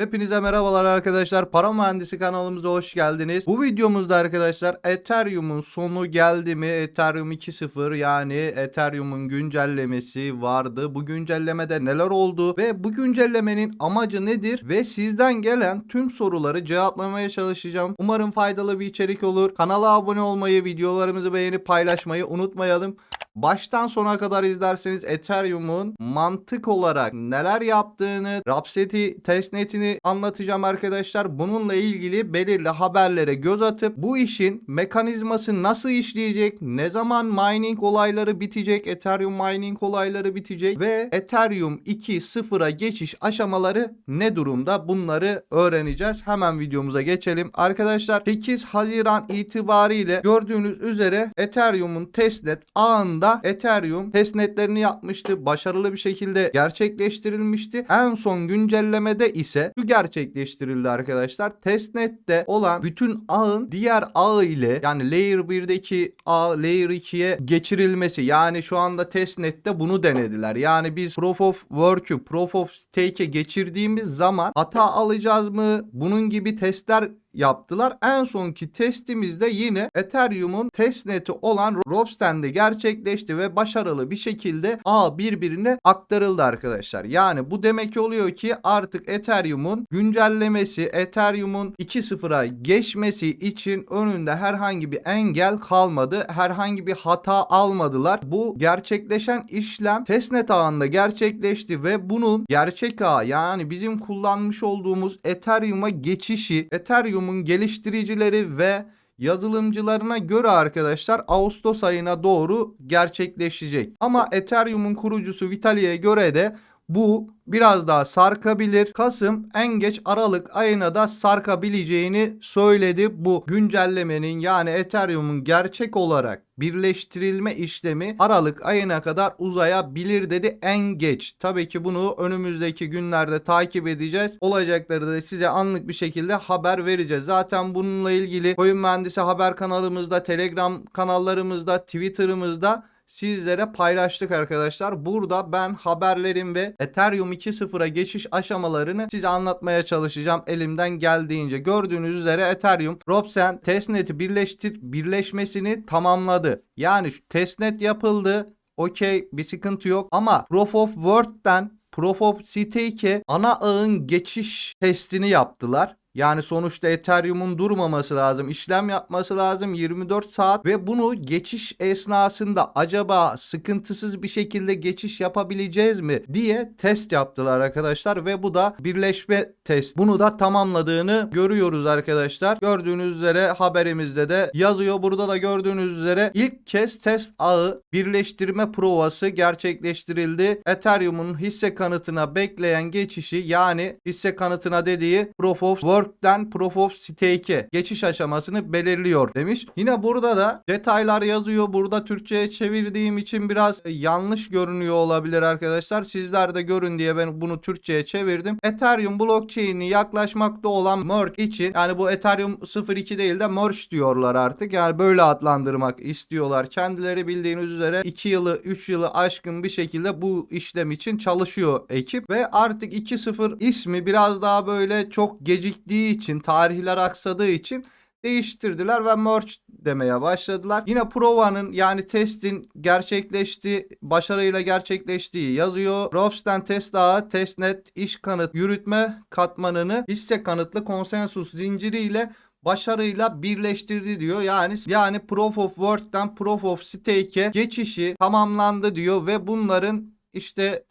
Hepinize merhabalar arkadaşlar. Para Mühendisi kanalımıza hoş geldiniz. Bu videomuzda arkadaşlar Ethereum'un sonu geldi mi? Ethereum 2.0 yani Ethereum'un güncellemesi vardı. Bu güncellemede neler oldu ve bu güncellemenin amacı nedir? Ve sizden gelen tüm soruları cevaplamaya çalışacağım. Umarım faydalı bir içerik olur. Kanala abone olmayı, videolarımızı beğenip paylaşmayı unutmayalım. Baştan sona kadar izlerseniz Ethereum'un mantık olarak neler yaptığını, Rhapsody testnetini anlatacağım arkadaşlar. Bununla ilgili belirli haberlere göz atıp bu işin mekanizması nasıl işleyecek, ne zaman mining olayları bitecek, Ethereum mining olayları bitecek ve Ethereum 2.0'a geçiş aşamaları ne durumda bunları öğreneceğiz. Hemen videomuza geçelim. Arkadaşlar 8 Haziran itibariyle gördüğünüz üzere Ethereum'un testnet ağında Ethereum testnetlerini yapmıştı. Başarılı bir şekilde gerçekleştirilmişti. En son güncellemede ise şu gerçekleştirildi arkadaşlar. Testnette olan bütün ağın diğer ağ ile yani Layer 1'deki ağ Layer 2'ye geçirilmesi. Yani şu anda testnette bunu denediler. Yani biz Proof of Work'ü Proof of Stake'e geçirdiğimiz zaman hata alacağız mı? Bunun gibi testler yaptılar. En sonki testimizde yine Ethereum'un testneti olan Ropsten'de gerçekleşti ve başarılı bir şekilde ağ birbirine aktarıldı arkadaşlar. Yani bu demek oluyor ki artık Ethereum'un güncellemesi, Ethereum'un 2.0'a geçmesi için önünde herhangi bir engel kalmadı. Herhangi bir hata almadılar. Bu gerçekleşen işlem testnet ağında gerçekleşti ve bunun gerçek ağ yani bizim kullanmış olduğumuz Ethereum'a geçişi Ethereum'un geliştiricileri ve yazılımcılarına göre arkadaşlar Ağustos ayına doğru gerçekleşecek. Ama Ethereum'un kurucusu Vitali'ye göre de bu biraz daha sarkabilir. Kasım en geç Aralık ayına da sarkabileceğini söyledi. Bu güncellemenin yani Ethereum'un gerçek olarak birleştirilme işlemi Aralık ayına kadar uzayabilir dedi en geç. Tabii ki bunu önümüzdeki günlerde takip edeceğiz. Olacakları da size anlık bir şekilde haber vereceğiz. Zaten bununla ilgili Oyun Mühendisi haber kanalımızda, Telegram kanallarımızda, Twitter'ımızda sizlere paylaştık arkadaşlar. Burada ben haberlerim ve Ethereum 2.0'a geçiş aşamalarını size anlatmaya çalışacağım elimden geldiğince. Gördüğünüz üzere Ethereum Ropsen testnet'i birleştir birleşmesini tamamladı. Yani testnet yapıldı. Okey bir sıkıntı yok ama Proof of Work'ten Proof of Stake'e ana ağın geçiş testini yaptılar. Yani sonuçta Ethereum'un durmaması lazım. işlem yapması lazım 24 saat ve bunu geçiş esnasında acaba sıkıntısız bir şekilde geçiş yapabileceğiz mi diye test yaptılar arkadaşlar ve bu da birleşme test. Bunu da tamamladığını görüyoruz arkadaşlar. Gördüğünüz üzere haberimizde de yazıyor. Burada da gördüğünüz üzere ilk kez test ağı birleştirme provası gerçekleştirildi. Ethereum'un hisse kanıtına bekleyen geçişi yani hisse kanıtına dediği Proof of Work'ten Proof of Stake'e geçiş aşamasını belirliyor demiş. Yine burada da detaylar yazıyor. Burada Türkçe'ye çevirdiğim için biraz yanlış görünüyor olabilir arkadaşlar. Sizler de görün diye ben bunu Türkçe'ye çevirdim. Ethereum blockchain'i yaklaşmakta olan merge için yani bu Ethereum 02 değil de merge diyorlar artık. Yani böyle adlandırmak istiyorlar. Kendileri bildiğiniz üzere 2 yılı 3 yılı aşkın bir şekilde bu işlem için çalışıyor ekip ve artık 2.0 ismi biraz daha böyle çok geciktiği için tarihler aksadığı için değiştirdiler ve merge demeye başladılar. Yine provanın yani testin gerçekleştiği, başarıyla gerçekleştiği yazıyor. Ropsten test ağı, testnet, iş kanıt, yürütme katmanını hisse kanıtlı konsensus zinciriyle başarıyla birleştirdi diyor. Yani yani Proof of Work'ten Proof of Stake'e geçişi tamamlandı diyor ve bunların işte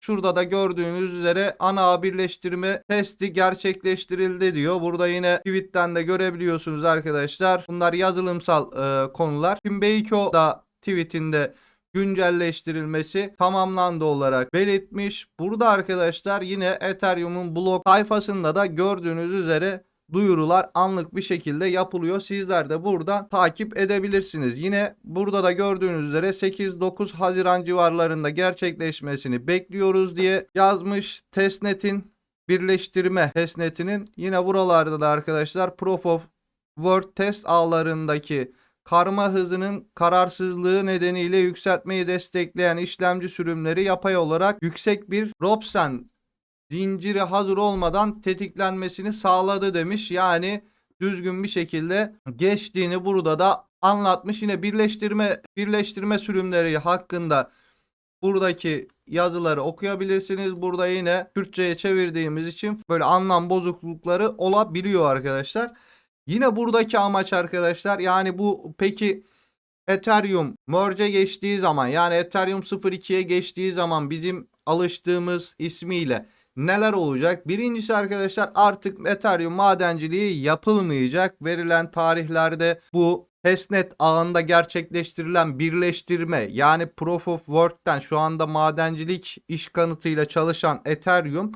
Şurada da gördüğünüz üzere ana birleştirme testi gerçekleştirildi diyor. Burada yine tweetten de görebiliyorsunuz arkadaşlar. Bunlar yazılımsal e, konular. Tim Beyko da tweetinde güncelleştirilmesi tamamlandı olarak belirtmiş. Burada arkadaşlar yine Ethereum'un blog sayfasında da gördüğünüz üzere duyurular anlık bir şekilde yapılıyor. Sizler de burada takip edebilirsiniz. Yine burada da gördüğünüz üzere 8-9 Haziran civarlarında gerçekleşmesini bekliyoruz diye yazmış. Testnet'in birleştirme testnetinin yine buralarda da arkadaşlar Proof of Work test ağlarındaki karma hızının kararsızlığı nedeniyle yükseltmeyi destekleyen işlemci sürümleri yapay olarak yüksek bir Robsen zinciri hazır olmadan tetiklenmesini sağladı demiş. Yani düzgün bir şekilde geçtiğini burada da anlatmış. Yine birleştirme birleştirme sürümleri hakkında buradaki yazıları okuyabilirsiniz. Burada yine Türkçe'ye çevirdiğimiz için böyle anlam bozuklukları olabiliyor arkadaşlar. Yine buradaki amaç arkadaşlar yani bu peki Ethereum merge geçtiği zaman yani Ethereum 02'ye geçtiği zaman bizim alıştığımız ismiyle neler olacak? Birincisi arkadaşlar artık Ethereum madenciliği yapılmayacak. Verilen tarihlerde bu testnet ağında gerçekleştirilen birleştirme yani Proof of Work'ten şu anda madencilik iş kanıtıyla çalışan Ethereum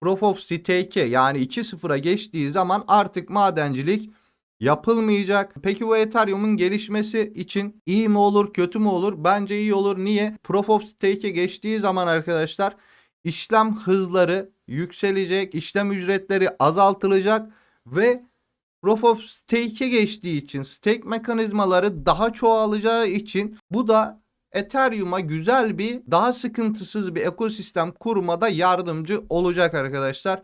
Proof of Stake'e yani 2.0'a geçtiği zaman artık madencilik yapılmayacak. Peki bu Ethereum'un gelişmesi için iyi mi olur, kötü mü olur? Bence iyi olur. Niye? Proof of Stake'e geçtiği zaman arkadaşlar işlem hızları yükselecek, işlem ücretleri azaltılacak ve Proof of Stake'e geçtiği için stake mekanizmaları daha çoğalacağı için bu da Ethereum'a güzel bir daha sıkıntısız bir ekosistem kurmada yardımcı olacak arkadaşlar.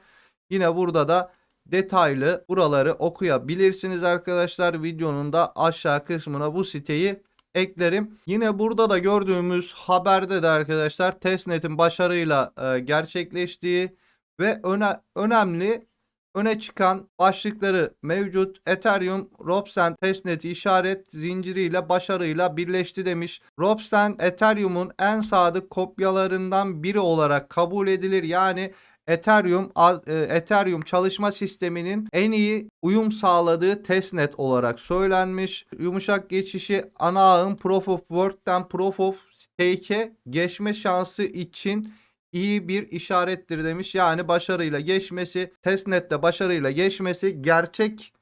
Yine burada da detaylı buraları okuyabilirsiniz arkadaşlar. Videonun da aşağı kısmına bu siteyi eklerim. Yine burada da gördüğümüz haberde de arkadaşlar testnetin başarıyla e, gerçekleştiği ve öne, önemli öne çıkan başlıkları mevcut. Ethereum Robsen testneti işaret zinciriyle başarıyla birleşti demiş. Robsen Ethereum'un en sadık kopyalarından biri olarak kabul edilir. Yani Ethereum e, Ethereum çalışma sisteminin en iyi uyum sağladığı testnet olarak söylenmiş. Yumuşak geçişi ana ağın Proof of Work'ten Proof of Stake'e geçme şansı için iyi bir işarettir demiş. Yani başarıyla geçmesi, testnette başarıyla geçmesi gerçek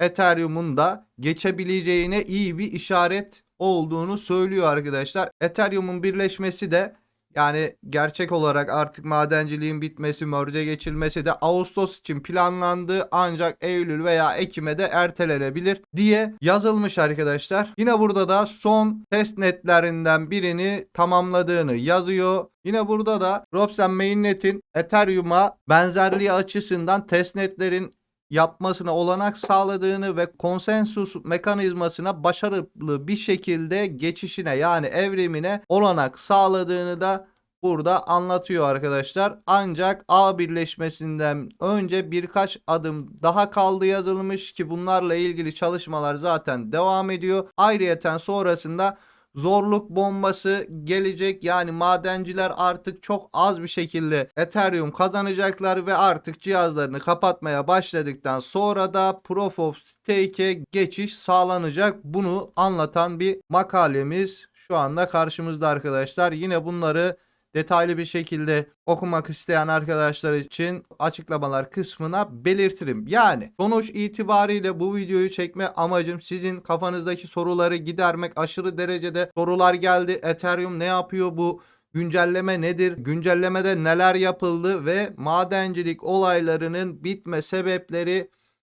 Ethereum'un da geçebileceğine iyi bir işaret olduğunu söylüyor arkadaşlar. Ethereum'un birleşmesi de yani gerçek olarak artık madenciliğin bitmesi, merge geçilmesi de Ağustos için planlandı ancak Eylül veya Ekim'e de ertelenebilir diye yazılmış arkadaşlar. Yine burada da son testnetlerinden birini tamamladığını yazıyor. Yine burada da Robsen Mainnet'in Ethereum'a benzerliği açısından testnetlerin yapmasına olanak sağladığını ve konsensus mekanizmasına başarılı bir şekilde geçişine yani evrimine olanak sağladığını da burada anlatıyor arkadaşlar. Ancak A birleşmesinden önce birkaç adım daha kaldı yazılmış ki bunlarla ilgili çalışmalar zaten devam ediyor. Ayrıyeten sonrasında zorluk bombası gelecek. Yani madenciler artık çok az bir şekilde Ethereum kazanacaklar ve artık cihazlarını kapatmaya başladıktan sonra da Proof of Stake'e geçiş sağlanacak. Bunu anlatan bir makalemiz şu anda karşımızda arkadaşlar. Yine bunları detaylı bir şekilde okumak isteyen arkadaşlar için açıklamalar kısmına belirtirim. Yani sonuç itibariyle bu videoyu çekme amacım sizin kafanızdaki soruları gidermek aşırı derecede sorular geldi. Ethereum ne yapıyor bu? Güncelleme nedir? Güncellemede neler yapıldı ve madencilik olaylarının bitme sebepleri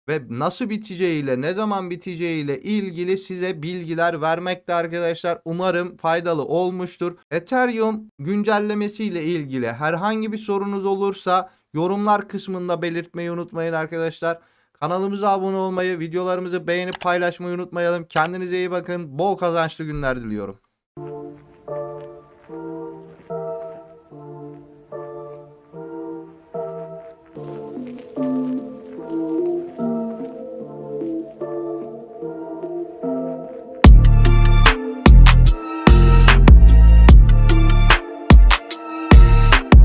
ve nasıl biteceğiyle, ne zaman biteceğiyle ilgili size bilgiler vermekte arkadaşlar. Umarım faydalı olmuştur. Ethereum güncellemesiyle ilgili herhangi bir sorunuz olursa yorumlar kısmında belirtmeyi unutmayın arkadaşlar. Kanalımıza abone olmayı, videolarımızı beğenip paylaşmayı unutmayalım. Kendinize iyi bakın. Bol kazançlı günler diliyorum.